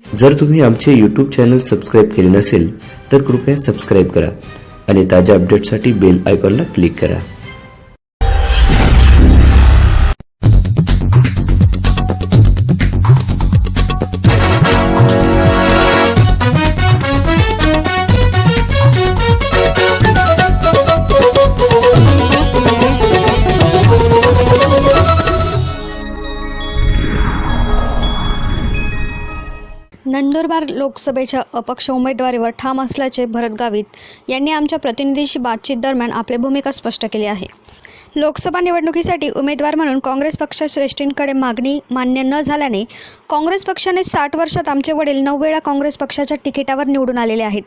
जर तुम्ही आमचे यूट्यूब चॅनल सबस्क्राईब केले नसेल तर कृपया सबस्क्राईब करा आणि ताज्या अपडेटसाठी बेल आयकॉनला क्लिक करा. नंदुरबार लोकसभेच्या अपक्ष उमेदवारीवर ठाम असल्याचे भरत गावित यांनी आमच्या प्रतिनिधीशी बातचीत दरम्यान आपली भूमिका स्पष्ट केली आहे. लोकसभा निवडणुकीसाठी उमेदवार म्हणून काँग्रेस पक्षश्रेष्ठींकडे मागणी मान्य न झाल्याने काँग्रेस पक्षाने साठ वर्षात आमचे वडील नऊ वेळा काँग्रेस पक्षाच्या तिकिटावर निवडून आलेले आहेत.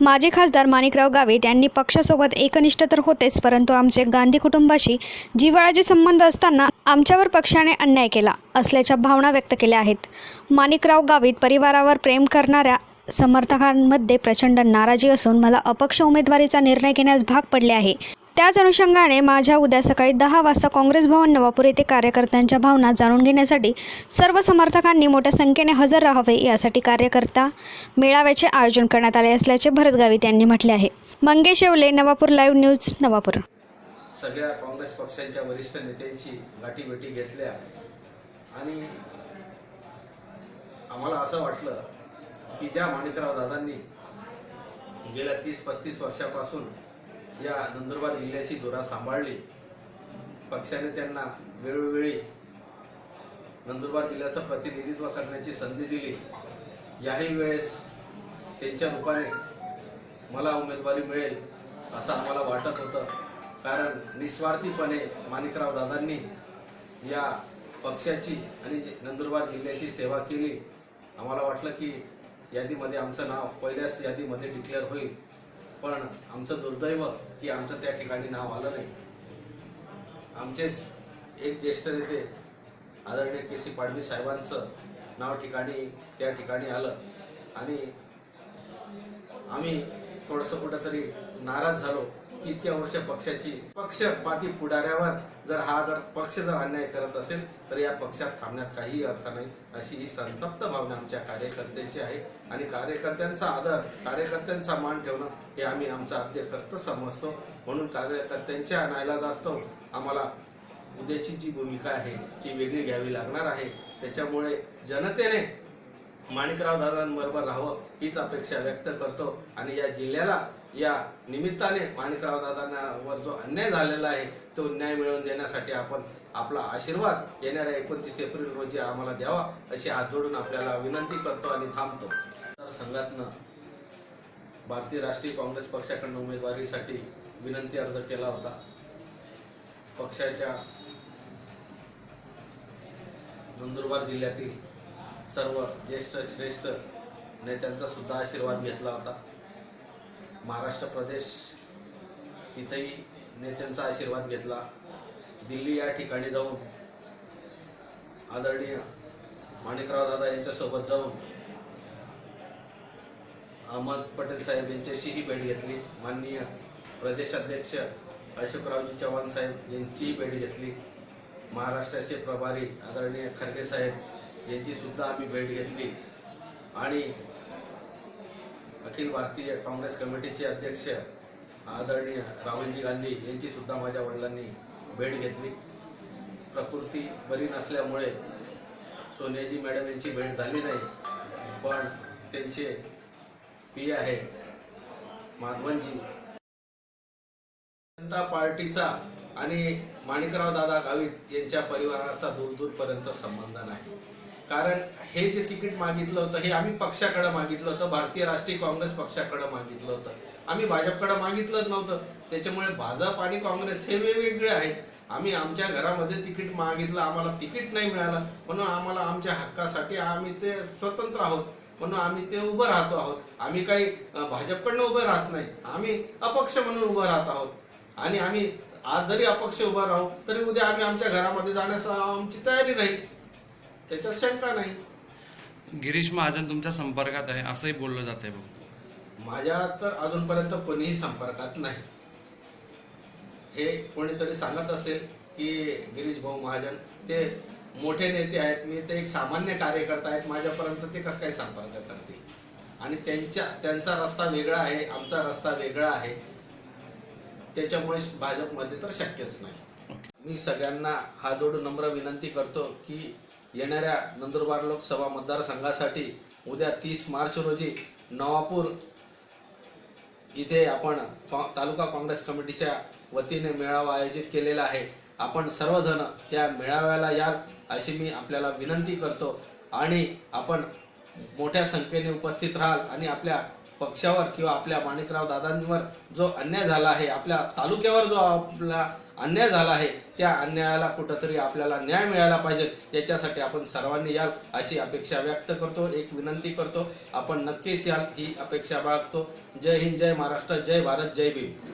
माजी खासदार माणिकराव गावित यांनी पक्षासोबत एकनिष्ठ तर होतेच परंतु आमचे गांधी कुटुंबाशी जिव्हाळाचे संबंध असताना आमच्यावर पक्षाने अन्याय केला असल्याच्या भावना व्यक्त केल्या आहेत. माणिकराव गावित परिवारावर प्रेम करणाऱ्या समर्थकांमध्ये प्रचंड नाराजी असून मला अपक्ष उमेदवारीचा निर्णय घेण्यास भाग पडले आहे. त्याच अनुषंगाने माझ्या उद्या सकाळी दहा वाजता काँग्रेस भवन नवापूर येथे कार्यकर्त्यांच्या भावना जाणून घेण्यासाठी सर्व समर्थकांनी मोठ्या संख्येने हजर राहावे यासाठी कार्यकर्ता मेळाव्याचे आयोजन करण्यात आले असल्याचे भरत गावित यांनी म्हटले आहे. Mangesh Yewale Navapur live news Navapur. सगळ्या काँग्रेस पक्षांच्या वरिष्ठ नेत्यांची गाठीभेटी घेतल्या. आणि आम्हाला असं वाटलं की ज्या माणिकराव दादांनी गेल्या तीस पस्तीस वर्षापासून या नंदुरबार जिल्ह्याची धुरा सांभाळली. पक्षाने त्यांना वेळोवेळी नंदुरबार जिल्ह्याचं प्रतिनिधित्व करण्याची संधी दिली. याही वेळेस त्यांच्या रूपाने मला उमेदवारी मिळेल असं आम्हाला वाटत होतं. कारण निस्वार्थीपणे माणिकराव दादांनी या पक्षाची आणि नंदुरबार जिल्ह्याची सेवा केली. आम्हाला वाटलं की यादीमध्ये आमचं नाव पहिल्याच यादीमध्ये डिक्लेअर होईल. पण आमचं दुर्दैव की आमचं त्या ठिकाणी नाव आलं नाही. आमचेच एक ज्येष्ठ नेते आदरणीय के सी पाडवी साहेबांचं नाव ठिकाणी त्या ठिकाणी आलं. आणि आम्ही थोडंसं कुठंतरी नाराज झालो. इतक्या वर्ष पक्षाची पक्षपाती पुढाऱ्यावर जर हा जर पक्ष जर अन्याय करत असेल तर या पक्षात थांबण्यात काहीही अर्थ नाही अशी ही संतप्त भावना आमच्या कार्यकर्त्याची आहे. आणि कार्यकर्त्यांचा आदर कार्यकर्त्यांचा मान ठेवणं हे आम्ही आमचं आद्य कर्तव्य समजतो. म्हणून कार्यकर्त्यांच्या नायला असतो. आम्हाला उद्याची जी भूमिका आहे ती वेगळी घ्यावी लागणार आहे. त्याच्यामुळे जनतेने माणिकराव दादांबरोबर राहावं हीच अपेक्षा व्यक्त करतो. आणि या जिल्ह्याला या निमित्ताने माणिकराव दादांवर जो अन्याय झालेला आहे तो न्याय मिळवून देण्यासाठी आपण आपला आशीर्वाद येणाऱ्या एकोणतीस एप्रिल रोजी आम्हाला द्यावा अशी हात जोडून आपल्याला विनंती करतो आणि थांबतो. तर संघातनं भारतीय राष्ट्रीय काँग्रेस पक्षाकडनं उमेदवारीसाठी विनंती अर्ज केला होता. पक्षाच्या नंदुरबार जिल्ह्यातील सर्व ज्येष्ठ श्रेष्ठ नेत्यांचा सुद्धा आशीर्वाद घेतला होता. महाराष्ट्र प्रदेश तिथेही नेत्यांचा आशीर्वाद घेतला. दिल्ली या ठिकाणी जाऊन आदरणीय माणिकराव दादा यांच्यासोबत जाऊन अहमद पटेल साहेब यांच्याशीही भेट घेतली. माननीय प्रदेशाध्यक्ष अशोकरावजी चव्हाण साहेब यांचीही भेट घेतली. महाराष्ट्राचे प्रभारी आदरणीय खरगे साहेब यांची सुद्धा आम्ही भेट घेतली. आणि अखिल भारतीय काँग्रेस कमिटीचे अध्यक्ष आदरणीय राहुलजी गांधी यांची सुद्धा माझ्या वडिलांनी भेट घेतली. प्रकृती बरी नसल्यामुळे सोनियाजी मॅडम यांची भेट झाली नाही पण त्यांचे पी आहे माधवनजी. जनता पार्टीचा आणि माणिकराव दादा गावित यांच्या परिवाराचा दूर दूरपर्यंत संबंध नाही. कारण हे जे तिकीट मागितलं होतं हे आम्ही पक्षाकडे मागितलं होतं भारतीय राष्ट्रीय काँग्रेस पक्षाकडे मागितलं होतं. आम्ही भाजपकडे मागितलंच नव्हतं. त्याच्यामुळे भाजप आणि काँग्रेस हे वेगवेगळे आहेत. आम्ही आमच्या घरामध्ये तिकीट मागितलं आम्हाला तिकीट नाही मिळालं. म्हणून आम्हाला आमच्या हक्कासाठी आम्ही ते स्वतंत्र आहोत. म्हणून आम्ही ते उभं राहतो आहोत. आम्ही काही भाजपकडनं उभं राहत नाही. आम्ही अपक्ष म्हणून उभं राहत आहोत. आणि आम्ही आज जरी अपक्ष उभा राहू तरी उद्या आम्ही आमच्या घरामध्ये जाण्यास आमची तयारी राहील. त्याच्यात शंका नाही. गिरीश महाजन तुमच्या संपर्कात आहे असंही बोललं जातंय बघ. माझ्या तर अजूनपर्यंत कोणीही संपर्कात नाही. हे कोणीतरी सांगत असेल की गिरीश भाऊ महाजन ते मोठे नेते आहेत मी ते एक सामान्य कार्यकर्ता आहेत माझ्यापर्यंत ते कसं काय संपर्क करतील? आणि त्यांच्या त्यांचा रस्ता वेगळा आहे आमचा रस्ता वेगळा आहे त्याच्यामुळे भाजपमध्ये तर शक्यच नाही. मी सगळ्यांना हा जोडून नम्र विनंती करतो की येणाऱ्या नंदुरबार लोकसभा मतदारसंघासाठी उद्या तीस मार्च रोजी नवापूर इथे आपण कॉ- तालुका काँग्रेस कमिटीच्या वतीने मेळावा आयोजित केलेला आहे. आपण सर्वजण त्या मेळाव्याला याल अशी मी आपल्याला विनंती करतो आणि आपण मोठ्या संख्येने उपस्थित राहाल आणि आपल्या पक्षावर किंवा आपल्या माणिकराव दादांवर जो अन्याय झाला आहे आपल्या तालुक्यावर जो आपला अन्याय झाला आहे त्या अन्यायाला कुठंतरी आपल्याला न्याय मिळाला पाहिजे याच्यासाठी आपण सर्वांनी याल अशी अपेक्षा व्यक्त करतो एक विनंती करतो. आपण नक्कीच याल ही अपेक्षा बाळगतो. जय हिंद जय महाराष्ट्र जय भारत जय भीम.